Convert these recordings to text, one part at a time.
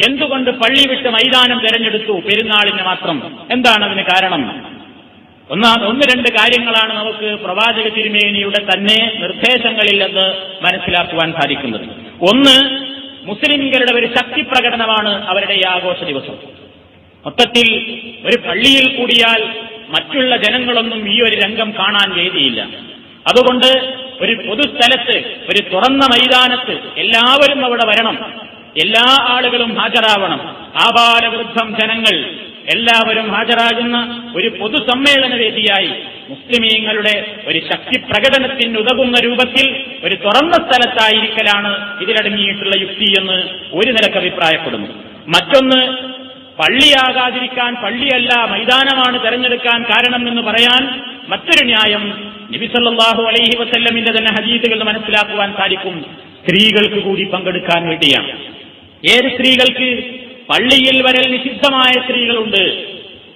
എന്തുകൊണ്ട് പള്ളി വിട്ട് മൈതാനം തെരഞ്ഞെടുത്തു പെരുന്നാളിന് മാത്രം? എന്താണ് അതിന് കാരണം? ഒന്നാം ഒന്ന് രണ്ട് കാര്യങ്ങളാണ് നമുക്ക് പ്രവാചക തിരുമേനിയുടെ തന്നെ നിർദ്ദേശങ്ങളിൽ നിന്ന് മനസ്സിലാക്കുവാൻ സാധിക്കുന്നത്. ഒന്ന് മുസ്ലിംകളുടെ ഒരു ശക്തി പ്രകടനമാണ് അവരുടെ ഈ ആഘോഷ ദിവസം. മൊത്തത്തിൽ ഒരു പള്ളിയിൽ കൂടിയാൽ മറ്റുള്ള ജനങ്ങളൊന്നും ഈ ഒരു രംഗം കാണാൻ വേദിയില്ല. അതുകൊണ്ട് ഒരു പൊതുസ്ഥലത്ത് ഒരു തുറന്ന മൈതാനത്ത് എല്ലാവരും അവിടെ വരണം. എല്ലാ ആളുകളും ഹാജരാവണം. ആപാലവൃദ്ധം ജനങ്ങൾ എല്ലാവരും ഹാജരാകുന്ന ഒരു പൊതുസമ്മേളന വേദിയായി മുസ്ലിമീങ്ങളുടെ ഒരു ശക്തി പ്രകടനത്തിന് ഉതകുന്ന രൂപത്തിൽ ഒരു തുറന്ന സ്ഥലത്തായിരിക്കലാണ് ഇതിലടങ്ങിയിട്ടുള്ള യുക്തി എന്ന് ഒരു നിലയ്ക്ക് അഭിപ്രായപ്പെടുന്നു. മറ്റൊന്ന് പള്ളിയാകാതിരിക്കാൻ പള്ളിയല്ല മൈതാനമാണ് തെരഞ്ഞെടുക്കാൻ കാരണം എന്ന് പറയാൻ മറ്റൊരു ന്യായം നബിസല്ലാഹു അലൈഹി വസല്ലമിന്റെ തന്നെ ഹദീസുകൾ മനസ്സിലാക്കുവാൻ സാധിക്കും. സ്ത്രീകൾക്ക് കൂടി പങ്കെടുക്കാൻ വേണ്ടിയാണ്. ഏത് സ്ത്രീകൾക്ക് പള്ളിയിൽ വരൽ നിഷിദ്ധമായ സ്ത്രീകളുണ്ട്?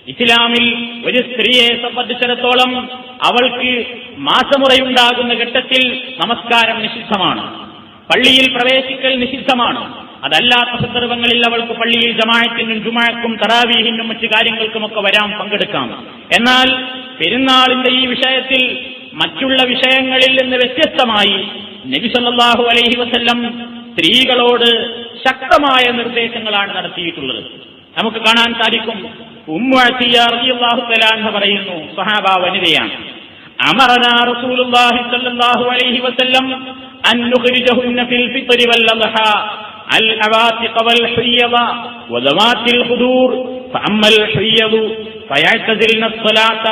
ഇസ്ലാമിൽ ഒരു സ്ത്രീയെ സംബന്ധിച്ചിടത്തോളം അവൾക്ക് മാസമുറയുണ്ടാകുന്ന ഘട്ടത്തിൽ നമസ്കാരം നിഷിദ്ധമാണ്. പള്ളിയിൽ പ്രവേശിക്കൽ നിഷിദ്ധമാണ്. അതല്ലാത്ത സന്ദർഭങ്ങളിൽ അവൾക്ക് പള്ളിയിൽ ജമായത്തിനും ജുമാക്കും തറാവീഹിനും മറ്റു കാര്യങ്ങൾക്കുമൊക്കെ വരാം പങ്കെടുക്കാം. എന്നാൽ പെരുന്നാളിന്റെ ഈ വിഷയത്തിൽ മറ്റുള്ള വിഷയങ്ങളിൽ നിന്ന് വ്യത്യസ്തമായി നബി സല്ലല്ലാഹു അലൈഹി വസല്ലം സ്ത്രീകളോട് ശക്തമായ നിർദ്ദേശങ്ങളാണ് നടത്തിയിട്ടുള്ളത് നമുക്ക് കാണാൻ സാധിക്കും ഉമ്മുഅത്തിയാഹു തലാന്ന് പറയുന്നു സഹാബ വനിതയാണ് അമറന റസൂലുള്ളാഹി സ്വല്ലല്ലാഹു അലൈഹി വസല്ലം അൻ നുഖ്രിജഹുന്ന ഫിൽ ഫിത്രി വൽ അദ്ഹ അൽ അവാത്തിഖ വൽ ഹുയ്യദ വദവാത്തിൽ ഖുദൂർ فأما الحيض فيعتزلن الصلاة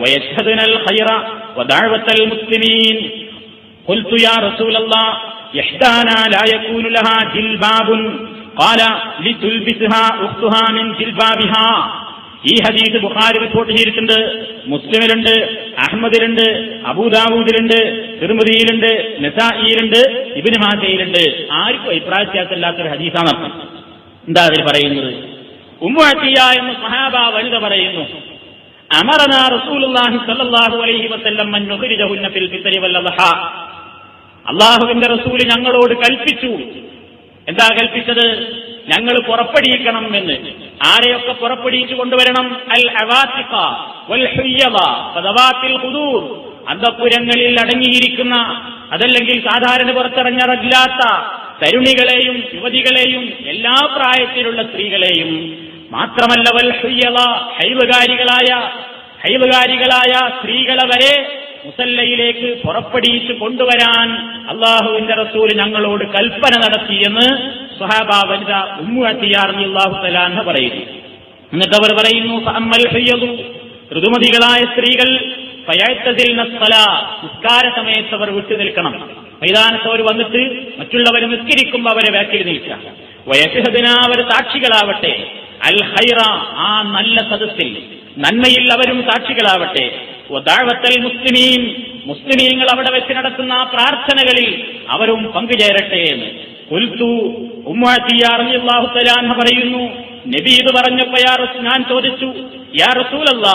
ويشهدن الخير ودعوة المسلمين قلت يا رسول الله إحدانا لا يكون لها جلباب قال لتلبسها أختها من جلبابها ഈ ഹദീസ് ബുഖാരി റിപ്പോർട്ട് ചെയ്തിട്ടുണ്ട് മുസ്ലിമിലുണ്ട് അഹമ്മദിലുണ്ട് അബൂദാവൂദിലുണ്ട് തിരുമതിയിലുണ്ട് നസായിലുണ്ട് ഇബിന് മാജയിലുണ്ട് ആർക്കും അഭിപ്രായ വ്യത്യാസമില്ലാത്തൊരു ഹദീസാണ് അർത്ഥം എന്താ അതിൽ പറയുന്നത് ഉമ്മുഅത്തിയ എന്ന് സഹാബ വനിത പറയുന്നു അമറന റസൂലുള്ളാഹി സ്വല്ലല്ലാഹു അലൈഹി വസല്ലം അൻ നുഖ്രിജഹുന്ന ഫിൽ ഫിത്രി വൽ അദ്ഹ അള്ളാഹുവിന്റെ റസൂൽ ഞങ്ങളോട് കൽപ്പിച്ചു. എന്താ കൽപ്പിച്ചത്? ഞങ്ങൾ പുറപ്പെടിയിക്കണം എന്ന്. ആരെയൊക്കെ പുറപ്പെടിയിച്ചു കൊണ്ടുവരണം? അൽ ഖുദൂർ അന്തപ്പുരങ്ങളിൽ അടങ്ങിയിരിക്കുന്ന അതല്ലെങ്കിൽ സാധാരണ പുറത്തിറങ്ങാറില്ലാത്ത തരുണികളെയും യുവതികളെയും എല്ലാ പ്രായത്തിലുള്ള സ്ത്രീകളെയും മാത്രമല്ല വൽ ഹൈവകാരികളായ ഹൈവകാരികളായ സ്ത്രീകളെ വരെ മുസല്ലയിലേക്ക് പുറപ്പെടിയിച്ച് കൊണ്ടുവരാൻ അള്ളാഹുവിന്റെ റസൂൽ ഞങ്ങളോട് കൽപ്പന നടത്തിയെന്ന് സുഹാബ വനിത ഉമ്മു അള്ളാഹു തലാന്ന് പറയുന്നു. എന്നിട്ട് അവർ പറയുന്നു ഫഅമ്മൽ ഹയ്യദു. ഋതുമതികളായ സ്ത്രീകൾ നിസ്കാര സമയത്ത് അവർ വിട്ടു നിൽക്കണം. മൈതാനത്ത് അവർ വന്നിട്ട് മറ്റുള്ളവർ നിസ്കരിക്കുമ്പോൾ അവരെ വേക്കിൽ നിൽക്കാം വയസ്സഹദിന അവർ സാക്ഷികളാവട്ടെ. അൽ ഹൈറ ആ നല്ല സദസ്സിൽ. നന്മയിൽ അവരും സാക്ഷികളാവട്ടെ. മുസ്ലിമീൻ. മുസ്ലിമീങ്ങൾ അവിടെ വെച്ച് നടത്തുന്ന ആ പ്രാർത്ഥനകളിൽ അവരും പങ്കുചേരട്ടെ എന്ന്. കുൽത്തു ഉമ്മാഹു തലാൻഹ പറയുന്നു നബി ഇത് പറഞ്ഞപ്പോ ഞാൻ ചോദിച്ചു യാ റസൂലല്ല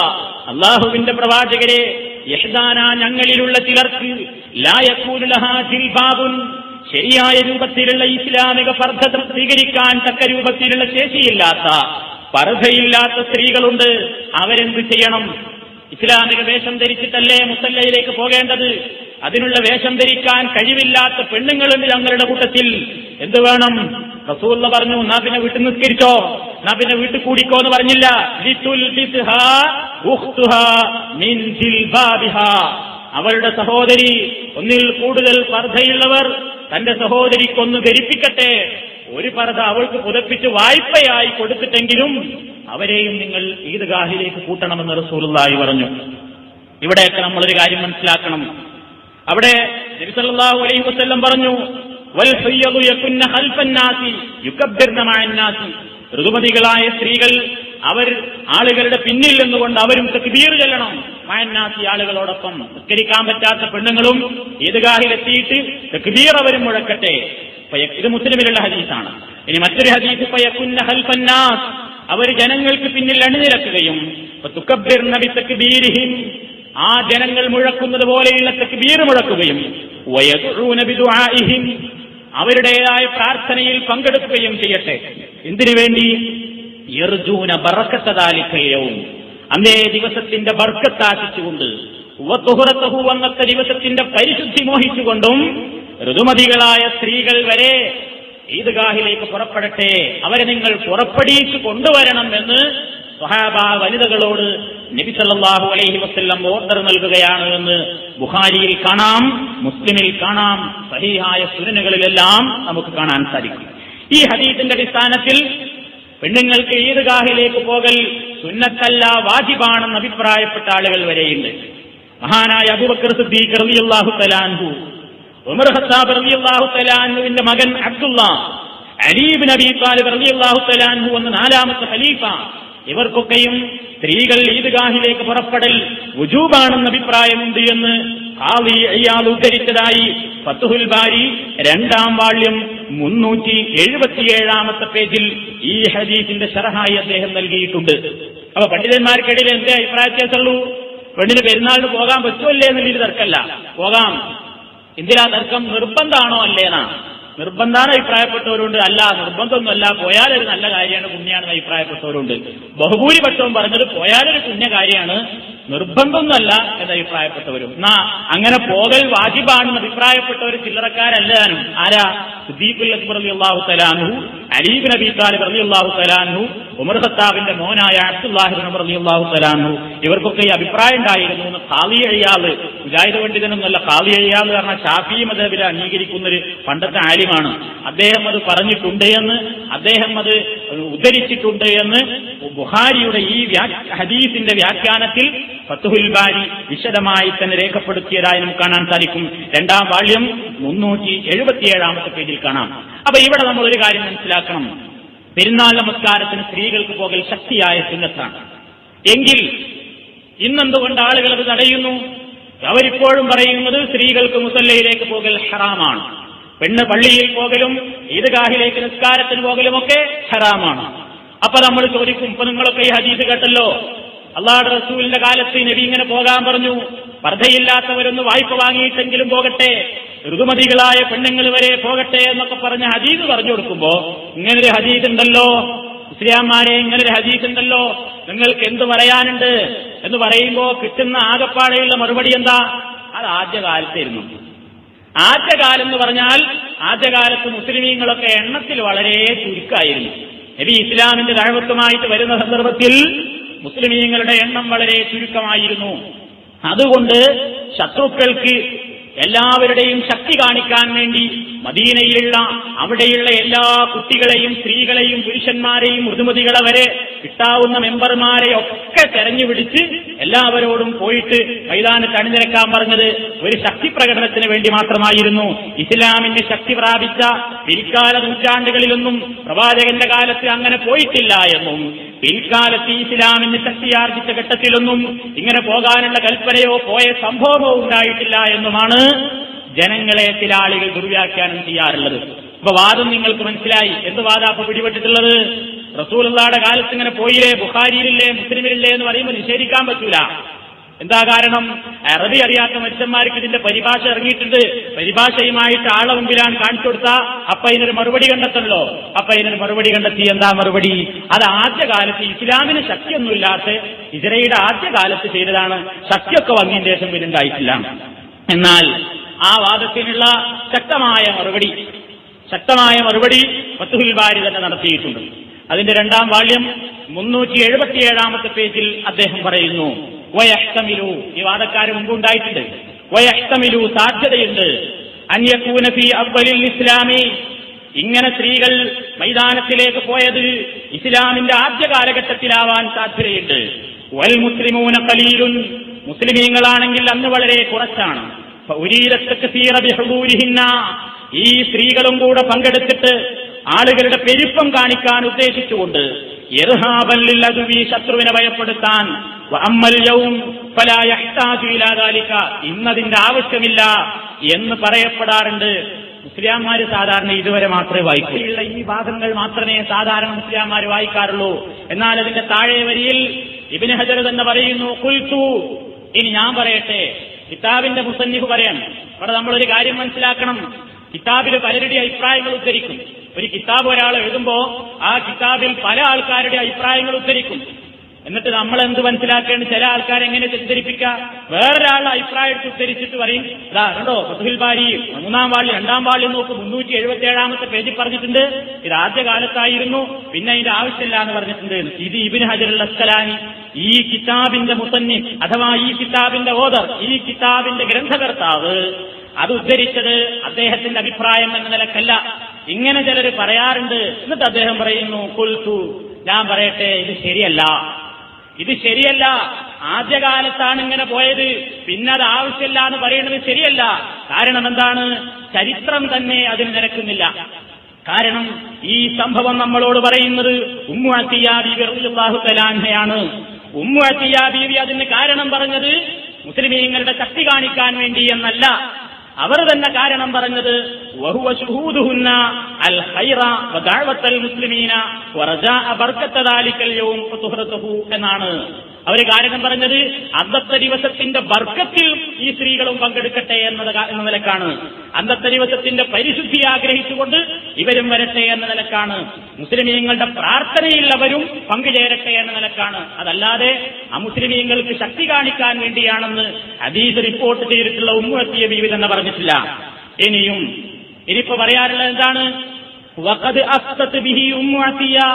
അള്ളാഹുവിന്റെ പ്രവാചകരെ യഹ്ദാന ഞങ്ങളിലുള്ള ചിലർക്ക് ലായക്കൂലുലഹ ജിൽബാബുൻ ശരിയായ രൂപത്തിലുള്ള ഇസ്ലാമിക പർദ്ധ സ്വീകരിക്കാൻ തക്ക രൂപത്തിലുള്ള ശേഷിയില്ലാത്ത പർദ്ധയില്ലാത്ത സ്ത്രീകളുണ്ട്. അവരെന്ത് ചെയ്യണം? ഇസ്ലാമിക വേഷം ധരിച്ചിട്ടല്ലേ മുസല്ലയിലേക്ക് പോകേണ്ടത്? അതിനുള്ള വേഷം ധരിക്കാൻ കഴിവില്ലാത്ത പെണ്ണുങ്ങളുണ്ട് ഞങ്ങളുടെ കൂട്ടത്തിൽ എന്ത് വേണം? റസൂല്ല പറഞ്ഞു നാ പിന്നെ വീട്ടിൽ നിസ്കരിച്ചോ? നാ പിന്നെ വീട്ടിൽ കൂടിക്കോ എന്ന് പറഞ്ഞില്ല. അവളുടെ സഹോദരി ഒന്നിൽ കൂടുതൽ പർദ്ധയുള്ളവർ തന്റെ സഹോദരിക്കൊന്ന് ധരിപ്പിക്കട്ടെ. ഒരു പർദ്ധ അവൾക്ക് പുതപ്പിച്ച് വായ്പയായി കൊടുത്തിട്ടെങ്കിലും അവരെയും നിങ്ങൾ ഈദ്ഗാഹിലേക്ക് കൂട്ടണമെന്ന് റസൂലുള്ളാഹി പറഞ്ഞു. ഇവിടെയൊക്കെ നമ്മളൊരു കാര്യം മനസ്സിലാക്കണം. അവിടെ അലൈഹി വസല്ലം പറഞ്ഞു ഋതുമതികളായ സ്ത്രീകൾ അവർ ആളുകളുടെ പിന്നിൽ നിന്നുകൊണ്ട് അവരും തക്ബീർ ചെല്ലണം. മയന്നാസി ആളുകളോടൊപ്പം നിസ്കരിക്കാൻ പറ്റാത്ത പെണ്ണുങ്ങളും ഈദ്ഗാഹിലെത്തിയിട്ട് തെക്കുതീറ അവരും മുഴക്കട്ടെ. ഇത് മുസ്ലിമിലുള്ള ഹദീസാണ്. ഇനി മറ്റൊരു ഹദീസ് നാസ് അവർ ജനങ്ങൾക്ക് പിന്നിൽ അണിനിരക്കുകയും ആ ജനങ്ങൾ മുഴക്കുന്നത് പോലെയുള്ള തക്ബീർ മുഴക്കുകയും അവരുടേതായ പ്രാർത്ഥനയിൽ പങ്കെടുക്കുകയും ചെയ്യട്ടെ. എന്തിനു വേണ്ടി? ബറക്കത്തതാലിക്കയവും അന്നേ ദിവസത്തിന്റെ ബർക്കത്താശിച്ചുകൊണ്ട് ഉവത്തുഹുറത്തഹു അന്നത്തെ ദിവസത്തിന്റെ പരിശുദ്ധി മോഹിച്ചുകൊണ്ടും ഋതുമതികളായ സ്ത്രീകൾ വരെ ഈദ്ഗാഹിലേക്ക് പുറപ്പെടട്ടെ അവരെ നിങ്ങൾ പുറപ്പെടിച്ചു കൊണ്ടുവരണം എന്ന് സ്വഹാബ വനിതകളോട് നബി സല്ലല്ലാഹു അലൈഹി വസ്ല്ലം ഓർഡർ നൽകുകയാണ് എന്ന് ബുഹാരിയിൽ കാണാം മുസ്ലിമിൽ കാണാം സഹീഹായ സുരനുകളിലെല്ലാം നമുക്ക് കാണാൻ സാധിക്കും. ഈ ഹദീസിന്റെ അടിസ്ഥാനത്തിൽ പെണ്ണുങ്ങൾക്ക് ഈദ്ഗാഹിലേക്ക് പോകൽ സുന്നത്തല്ല വാജിബാണെന്ന് അഭിപ്രായപ്പെട്ട ആളുകൾ വരെയുണ്ട്. മഹാനായ അബുബക്കർ മകൻ അബ്ദുള്ള അലീബ് നബി താലിബ് റളിയല്ലാഹു തലാൻഹു എന്ന നാലാമത്തെ ഖലീഫ. ഇവർക്കൊക്കെയും സ്ത്രീകൾ ഈദ്ഗാഹിലേക്ക് പുറപ്പെടൽ വുജൂബാണെന്ന് അഭിപ്രായമുണ്ട് എന്ന് ഖാദി ഉദ്ധരിച്ചതായി ഫത്തുഹുൽ ബാരി രണ്ടാം വാള്യം മുന്നൂറ്റി എഴുപത്തിയേഴാമത്തെ പേജിൽ ഈ ഹദീസിന്റെ ഷറഹായി അദ്ദേഹം നൽകിയിട്ടുണ്ട്. അപ്പൊ പണ്ഡിതന്മാർക്കിടയിൽ എന്തേ അഭിപ്രായ വ്യത്യാസമുള്ളൂ? പെണ്ണിന് പെരുന്നാളിന് പോകാൻ പറ്റുമല്ലേ എന്നുള്ളൊരു തർക്കമല്ല. പോകാം. എന്തിനാ തർക്കം? നിർബന്ധമാണോ അല്ലേന്നാ? നിർബന്ധാണ് അഭിപ്രായപ്പെട്ടവരുണ്ട്. അല്ല നിർബന്ധമൊന്നുമല്ല. പോയാലൊരു നല്ല കാര്യമാണ് പുണ്യാണെന്ന് അഭിപ്രായപ്പെട്ടവരുണ്ട്. ബഹുഭൂരിപക്ഷവും പറഞ്ഞത് പോയാലൊരു പുണ്യ കാര്യമാണ് നിർബന്ധമൊന്നുമല്ല എന്ന് അഭിപ്രായപ്പെട്ടവരും. എന്നാ അങ്ങനെ പോകൽ വാജിബാണെന്ന് അഭിപ്രായപ്പെട്ടവർ ചില്ലറക്കാരല്ലാനും ആരാ? സുദീഖുൽ അക്ബർ ഉമർ ഖത്താബിന്റെ മോനായ അബ്ദുല്ലാഹിബ് ഉമർ അലി അള്ളാഹു തലാൻഹു ഇവർക്കൊക്കെ ഈ അഭിപ്രായം ഉണ്ടായിരുന്നു എന്ന് ഖാലി അയ്യാൾ മുജാഹിദ് പണ്ഡിതനൊന്നല്ല ഖാലി അയ്യാൾ കാരണം ഷാഫി മതബിൽ അംഗീകരിക്കുന്ന ഒരു പണ്ടത്തെ ആലിമാണ്. അദ്ദേഹം അത് പറഞ്ഞിട്ടുണ്ട് എന്ന് അദ്ദേഹം അത് ഉദ്ധരിച്ചിട്ടുണ്ട് എന്ന് ബുഹാരിയുടെ ഈ ഹദീസിന്റെ വ്യാഖ്യാനത്തിൽ ഫത്തുഹുൽ ബാരി വിശദമായി തന്നെ രേഖപ്പെടുത്തിയതായി നമുക്ക് കാണാൻ സാധിക്കും. രണ്ടാം വാള്യം മുന്നൂറ്റി എഴുപത്തിയേഴാമത്തെ പേജിൽ കാണാം. അപ്പൊ ഇവിടെ നമ്മൾ ഒരു കാര്യം മനസ്സിലാക്കണം. പെരുന്നാൾ നമസ്കാരത്തിന് സ്ത്രീകൾക്ക് പോകൽ ശക്തിയായ സുന്നത്താണ്. എങ്കിൽ ഇന്നെന്തുകൊണ്ട് ആളുകൾ അത് തടയുന്നു? അവരിപ്പോഴും പറയുന്നത് സ്ത്രീകൾക്ക് മുസല്ലയിലേക്ക് പോകൽ ഹറാമാണ്. പെണ്ണ് പള്ളിയിൽ പോകലും ഈദ്ഗാഹിലേക്ക് നിസ്കാരത്തിന് പോകലും ഒക്കെ ഹറാമാണ്. അപ്പൊ നമ്മൾ ചോദിക്കും ഇപ്പൊ നിങ്ങളൊക്കെ ഈ ഹദീസ് കേട്ടല്ലോ? അള്ളാഹുടെ റസൂലിന്റെ കാലത്ത് നബി ഇങ്ങനെ പോകാൻ പറഞ്ഞു. വർദ്ധയില്ലാത്തവരൊന്ന് വായ്പ വാങ്ങിയിട്ടെങ്കിലും പോകട്ടെ. ഋതുമതികളായ പെണ്ണുങ്ങൾ വരെ പോകട്ടെ എന്നൊക്കെ പറഞ്ഞ ഹദീസ് പറഞ്ഞു കൊടുക്കുമ്പോ ഇങ്ങനൊരു ഹദീസ് ഉണ്ടല്ലോ. ഇസ്ലാമാരെ ഇങ്ങനൊരു ഹദീസ് ഉണ്ടല്ലോ. നിങ്ങൾക്ക് എന്ത് പറയാനുണ്ട്? എന്ന് പറയുമ്പോ കിട്ടുന്ന ആകപ്പാടെയുള്ള മറുപടി എന്താ? അത് ആദ്യകാലത്തായിരുന്നു. ആദ്യകാലം എന്ന് പറഞ്ഞാൽ ആദ്യകാലത്ത് മുസ്ലിമീങ്ങളൊക്കെ എണ്ണത്തിൽ വളരെ ചുരുക്കായിരുന്നു. നബി ഇസ്ലാമിന്റെ ദഴവത്വമായിട്ട് വരുന്ന സന്ദർഭത്തിൽ മുസ്ലിമീങ്ങളുടെ എണ്ണം വളരെ ചുരുക്കമായിരുന്നു. അതുകൊണ്ട് ശത്രുക്കൾക്ക് എല്ലാവരുടെയും ശക്തി കാണിക്കാൻ വേണ്ടി മദീനയിലുള്ള അവിടെയുള്ള എല്ലാ കുട്ടികളെയും സ്ത്രീകളെയും പുരുഷന്മാരെയും മൃദുമതികളെ വരെ കിട്ടാവുന്ന മെമ്പർമാരെ ഒക്കെ തെരഞ്ഞുപിടിച്ച് എല്ലാവരോടും പോയിട്ട് മൈതാനത്ത് അണിനിരക്കാൻ പറഞ്ഞത് ഒരു ശക്തി പ്രകടനത്തിന് വേണ്ടി മാത്രമായിരുന്നു. ഇസ്ലാമിന് ശക്തി പ്രാപിച്ച പിൽക്കാല നൂറ്റാണ്ടുകളിലൊന്നും പ്രവാചകന്റെ കാലത്ത് അങ്ങനെ പോയിട്ടില്ല എന്നും പിൽക്കാലത്ത് ഇസ്ലാമിന് ശക്തിയാർജിച്ച ഘട്ടത്തിലൊന്നും ഇങ്ങനെ പോകാനുള്ള കൽപ്പനയോ പോയ സംഭവമോ ഉണ്ടായിട്ടില്ല എന്നുമാണ് ജനങ്ങളെ ചില ആളുകൾ ദുർവ്യാഖ്യാനം ചെയ്യാറുള്ളത്. അപ്പൊ വാദം നിങ്ങൾക്ക് മനസ്സിലായി. എന്ത് വാദം അപ്പൊ പിടിപെട്ടിട്ടുള്ളത്? റസൂലുള്ളാടെ കാലത്ത് ഇങ്ങനെ പോയില്ലേ? ബുഖാരിയിലില്ലേ? മുസ്ലിമിലില്ലേ എന്ന് പറയുമ്പോൾ നിഷേധിക്കാൻ പറ്റൂല. എന്താ കാരണം? അറബി അറിയാത്ത മനുഷ്യന്മാർക്ക് ഇതിന്റെ പരിഭാഷ ഇറങ്ങിയിട്ടുണ്ട്. പരിഭാഷയുമായിട്ട് ആളെ മുമ്പിലാണ് കാണിച്ചു കൊടുത്ത. അപ്പൊ ഇതിനൊരു മറുപടി കണ്ടെത്തല്ലോ അപ്പൊ ഇതിനൊരു മറുപടി കണ്ടെത്തി. എന്താ മറുപടി? അത് ആദ്യകാലത്ത് ഇസ്ലാമിന് ശക്തിയൊന്നുമില്ലാത്ത ഇസ്രയുടെ ആദ്യകാലത്ത് ചെയ്തതാണ്. ശക്തിയൊക്കെ വന്നതിന് ശേഷം പിന്നുണ്ടായിട്ടില്ല എന്നാൽ ആ വാദത്തിനുള്ള ശക്തമായ മറുപടി ശക്തമായ മറുപടി ഫത്തുഹുൽ ബാരി തന്നെ നടത്തിയിട്ടുണ്ട്. അതിന്റെ രണ്ടാം വാള്യം മുന്നൂറ്റി എഴുപത്തിയേഴാമത്തെ പേജിൽ അദ്ദേഹം പറയുന്നു. വയഷ്ടമിലു ഈ വാദക്കാര് മുമ്പുണ്ടായിട്ടുണ്ട്. വയഷ്ടമിലു സാധ്യതയുണ്ട്. അന്യക്കൂനഫി അവലിൽ ഇസ്ലാമി. ഇങ്ങനെ സ്ത്രീകൾ മൈതാനത്തിലേക്ക് പോയത് ഇസ്ലാമിന്റെ ആദ്യ കാലഘട്ടത്തിലാവാൻ സാധ്യതയുണ്ട്. വൽ മുസ്ലിമൂന കലീലുൻ മുസ്ലിമീങ്ങളാണെങ്കിൽ അന്ന് വളരെ കുറച്ചാണ്. ഈ സ്ത്രീകളും കൂടെ പങ്കെടുത്തിട്ട് ആളുകളുടെ പെരുപ്പം കാണിക്കാൻ ഉദ്ദേശിച്ചുകൊണ്ട് ഇർഹാബല്ലിൽ അതുവി ശത്രുവിനെ ഭയപ്പെടുത്താൻ ഇന്നതിന്റെ ആവശ്യമില്ല എന്ന് പറയപ്പെടാറുണ്ട്. മുസ്ലിംമാര് സാധാരണ ഇതുവരെ മാത്രമേ വായിക്കുള്ള. ഈ ഭാഗങ്ങൾ മാത്രമേ സാധാരണ മുസ്ലിംമാര് വായിക്കാറുള്ളൂ. എന്നാൽ അതിന്റെ താഴെ വരിയിൽ ഇബിന് ഹജർ തന്നെ പറയുന്നു കുൽത്തു ഇനി ഞാൻ പറയട്ടെ കിതാബിന്റെ മുസന്നിഫ് പറയാം അവിടെ നമ്മളൊരു കാര്യം മനസ്സിലാക്കണം. കിതാബിൽ പലരുടെ അഭിപ്രായങ്ങൾ ഉദ്ധരിക്കും. ഒരു കിതാബ് ഒരാൾ എഴുതുമ്പോ ആ കിതാബിൽ പല ആൾക്കാരുടെ അഭിപ്രായങ്ങൾ ഉദ്ധരിക്കും. എന്നിട്ട് നമ്മൾ എന്ത് മനസ്സിലാക്കേണ്ട ചില ആൾക്കാർ എങ്ങനെ തെറ്റിദ്ധരിപ്പിക്കുക വേറൊരാളുടെ അഭിപ്രായം ഉദ്ധരിച്ചിട്ട് പറയും അതാ കണ്ടോ ഫതുഹിൽ ബാരി മൂന്നാം വാളി രണ്ടാം വാളി നോക്ക് മുന്നൂറ്റി എഴുപത്തി ഏഴാമത്തെ പേജിൽ പറഞ്ഞിട്ടുണ്ട്. ഇത് ആദ്യ കാലത്തായിരുന്നു പിന്നെ അതിന്റെ ആവശ്യമില്ല എന്ന് പറഞ്ഞിട്ടുണ്ട്. ഇത് ഇബിൻ ഹജറുള്ള അസ്കലാനി ഈ കിതാബിന്റെ മുസന്നി അഥവാ ഈ കിതാബിന്റെ ഓദർ ഈ കിതാബിന്റെ ഗ്രന്ഥകർത്താവ് അത് ഉദ്ധരിച്ചത് അദ്ദേഹത്തിന്റെ അഭിപ്രായം എന്ന നിലക്കല്ല. ഇങ്ങനെ ചിലർ പറയാറുണ്ട്. എന്നിട്ട് അദ്ദേഹം പറയുന്നു കൊൽത്തു ഞാൻ പറയട്ടെ ഇത് ശരിയല്ല. ഇത് ശരിയല്ല. ആദ്യകാലത്താണ് ഇങ്ങനെ പോയത്. പിന്നെ അത് ആവശ്യമില്ല എന്ന് പറയുന്നത് ശരിയല്ല. കാരണം എന്താണ്? ചരിത്രം തന്നെ അതിന് നിരക്കുന്നില്ല. കാരണം ഈ സംഭവം നമ്മളോട് പറയുന്നത് ഉമ്മു അത്തിയാ ബീവി തലാൻഹയാണ് ഉമ്മു അത്തിയാ ബീവി അതിന് കാരണം പറഞ്ഞത് മുസ്ലിമീങ്ങളുടെ ശക്തി കാണിക്കാൻ വേണ്ടി എന്നല്ല. അവർ തന്നെ കാരണം പറഞ്ഞത് എന്നാണ്. അവർ കാരണം പറഞ്ഞത് അന്നത്തെ ദിവസത്തിന്റെ ബർക്കത്തിൽ ഈ സ്ത്രീകളും പങ്കെടുക്കട്ടെ എന്നത് കാ- എന്ന നിലക്കാണ് അന്നത്തെ ദിവസത്തിന്റെ പരിശുദ്ധി ആഗ്രഹിച്ചുകൊണ്ട് ഇവരും വരട്ടെ എന്ന നിലക്കാണ് മുസ്ലിമീങ്ങളുടെ പ്രാർത്ഥനയിൽ അവരും പങ്കുചേരട്ടെ എന്ന നിലക്കാണ് അതല്ലാതെ ആ മുസ്ലിമീങ്ങൾക്ക് ശക്തി കാണിക്കാൻ വേണ്ടിയാണെന്ന് ഹദീസ് റിപ്പോർട്ട് ചെയ്തിട്ടുള്ള ഉമ്മുവത്തിയ ബീവി തന്നെ പറഞ്ഞിട്ടില്ല ഇനിയും ഇനിയിപ്പോ പറയാറുള്ളത് എന്താണ് وقد أفتت به أم عتية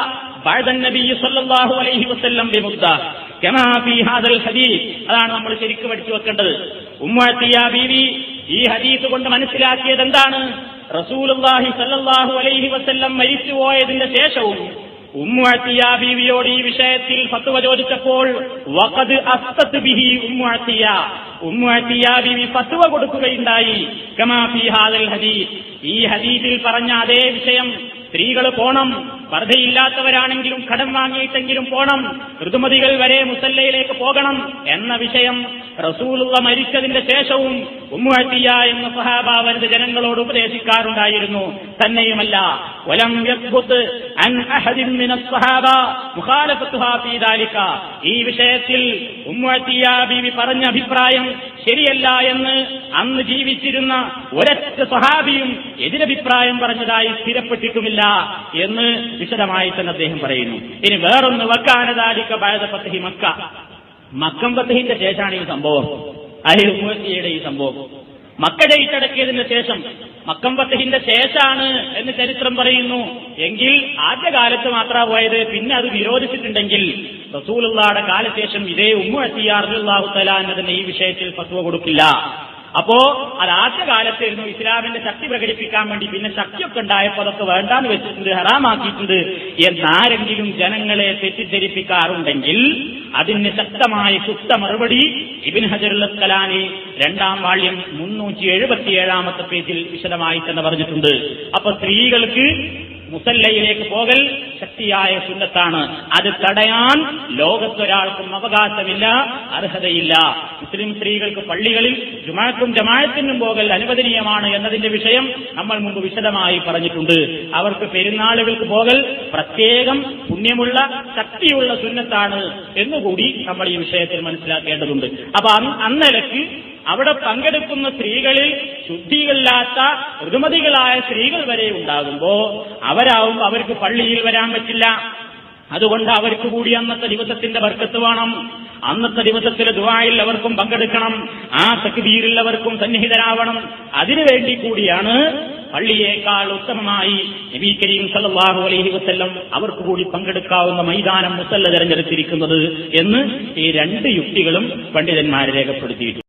بعد النبي صلى الله عليه وسلم بمدة كما في هذا الحديث അതാണ് നമ്മൾ ശരിക്കും പഠിച്ചു വെക്കേണ്ടത് ഉമ്മത്തിയ ബീവി ഈ ഹദീസ് കൊണ്ട് മനസ്സിലാക്കിയത് എന്താണ് റസൂലുള്ളാഹി സല്ലാഹു അലൈഹി വസല്ലം മരിച്ചുപോയതിന്റെ ശേഷവും ഉമ്മാറ്റിയ ബീവിയോട് ഈ വിഷയത്തിൽ ഫത്വ ചോദിച്ചപ്പോൾ വഖദ് അസ്തത് ബിഹി ഉമ്മാറ്റിയ ഉമ്മാറ്റിയ ബീവി ഫത്വ കൊടുക്കുകയുണ്ടായി. കമാ ഫീ ഹാദൽ ഹദീസ്. ഈ ഹദീസിൽ പറഞ്ഞ അതേ വിഷയം സ്ത്രീകൾ പോണം പർദ്ധയില്ലാത്തവരാണെങ്കിലും കടം വാങ്ങിയിട്ടെങ്കിലും പോണം. ഋതുമതികൾ വരെ മുസല്ലയിലേക്ക് പോകണം എന്ന വിഷയം റസൂലുള്ള മരിച്ചതിന്റെ ശേഷവും ഉമ്മുഴത്തിയ എന്ന സഹാബ ജനങ്ങളോട് ഉപദേശിക്കാറുണ്ടായിരുന്നു. തന്നെയുമല്ല ദാലിക. ഈ വിഷയത്തിൽ ഉമ്മുഴത്തിയ ബീവി പറഞ്ഞ അഭിപ്രായം ശരിയല്ല എന്ന് അന്ന് ജീവിച്ചിരുന്ന ഒരൊറ്റ സഹാബിയും എതിരഭിപ്രായം പറഞ്ഞതായി സ്ഥിരപ്പെട്ടിട്ടുമില്ല എന്ന് വിശദമായി തന്നെ അദ്ദേഹം പറയുന്നു. ഇനി വേറൊന്ന് വക്കാനതാലിക്ക പത്തഹി മക്ക. മക്കം പത്തഹിന്റെ ശേഷമാണ് ഈ സംഭവം. അഹിൽ ഉമ്മയുടെ ഈ സംഭവം. മക്ക ജയിച്ചടക്കിയതിന് ശേഷം മക്കം പത്തഹിന്റെ ശേഷമാണ് എന്ന് ചരിത്രം പറയുന്നു. എങ്കിൽ ആദ്യകാലത്ത് മാത്രമാ പോയത്. പിന്നെ അത് വിരോധിച്ചിട്ടുണ്ടെങ്കിൽ റസൂലുള്ളാടെ കാലശേഷം ഇതേ ഉമ്മു തലാൻ അതിന്റെ ഈ വിഷയത്തിൽ ഫത്വ കൊടുക്കില്ല. അപ്പോ അത് ആദ്യകാലത്തായിരുന്നു ഇസ്ലാമിന്റെ ശക്തി പ്രകടിപ്പിക്കാൻ വേണ്ടി പിന്നെ ശക്തിയൊക്കെ ഉണ്ടായപ്പോ അതൊക്കെ വേണ്ടാന്ന് വെച്ചിട്ടുണ്ട് ഹറാമാക്കിയിട്ടുണ്ട് എന്നാരെങ്കിലും ജനങ്ങളെ തെറ്റിദ്ധരിപ്പിക്കാറുണ്ടെങ്കിൽ അതിന് ശക്തമായ ശുദ്ധ മറുപടി ഇബിൻ ഹജറുൽ കലാനി രണ്ടാം വാള്യം മുന്നൂറ്റി എഴുപത്തിയേഴാമത്തെ പേജിൽ വിശദമായി തന്നെ പറഞ്ഞിട്ടുണ്ട്. അപ്പൊ സ്ത്രീകൾക്ക് മുസല്ലയിലേക്ക് പോകൽ ശക്തിയായ സുന്നത്താണ്. അത് തടയാൻ ലോകത്തൊരാൾക്കും അവകാശമില്ല അർഹതയില്ല. മുസ്ലിം സ്ത്രീകൾക്ക് പള്ളികളിൽ ജുമാക്കും ജമായത്തിനും പോകൽ അനുവദനീയമാണ് എന്നതിന്റെ വിഷയം നമ്മൾ മുമ്പ് വിശദമായി പറഞ്ഞിട്ടുണ്ട്. അവർക്ക് പെരുന്നാളുകൾക്ക് പോകൽ പ്രത്യേകം പുണ്യമുള്ള ശക്തിയുള്ള സുന്നത്താണ് എന്നുകൂടി നമ്മൾ ഈ വിഷയത്തിൽ മനസ്സിലാക്കേണ്ടതുണ്ട്. അപ്പൊ അന്ന് അന്നലക്ക് അവിടെ പങ്കെടുക്കുന്ന സ്ത്രീകളിൽ ശുദ്ധികളില്ലാത്ത ഋതുമതികളായ സ്ത്രീകൾ വരെ ഉണ്ടാകുമ്പോ അവരാവുമ്പോ അവർക്ക് പള്ളിയിൽ വരാൻ പറ്റില്ല. അതുകൊണ്ട് അവർക്ക് കൂടി അന്നത്തെ ദിവസത്തിന്റെ ബർക്കത്ത് വേണം. അന്നത്തെ ദിവസത്തിലെ ദുബായിൽ അവർക്കും പങ്കെടുക്കണം. ആ തക്ബീരിൽ അവർക്കും സന്നിഹിതരാവണം. അതിനുവേണ്ടി കൂടിയാണ് പള്ളിയേക്കാൾ ഉത്തമമായി നബി കരീം സല്ലല്ലാഹു അലൈഹി വസ്ല്ലം അവർക്ക് കൂടി പങ്കെടുക്കാവുന്ന മൈതാനം മുസല്ല തെരഞ്ഞെടുത്തിരിക്കുന്നത് എന്ന് ഈ രണ്ട് യുക്തികളും പണ്ഡിതന്മാർ രേഖപ്പെടുത്തിയിട്ടുണ്ട്.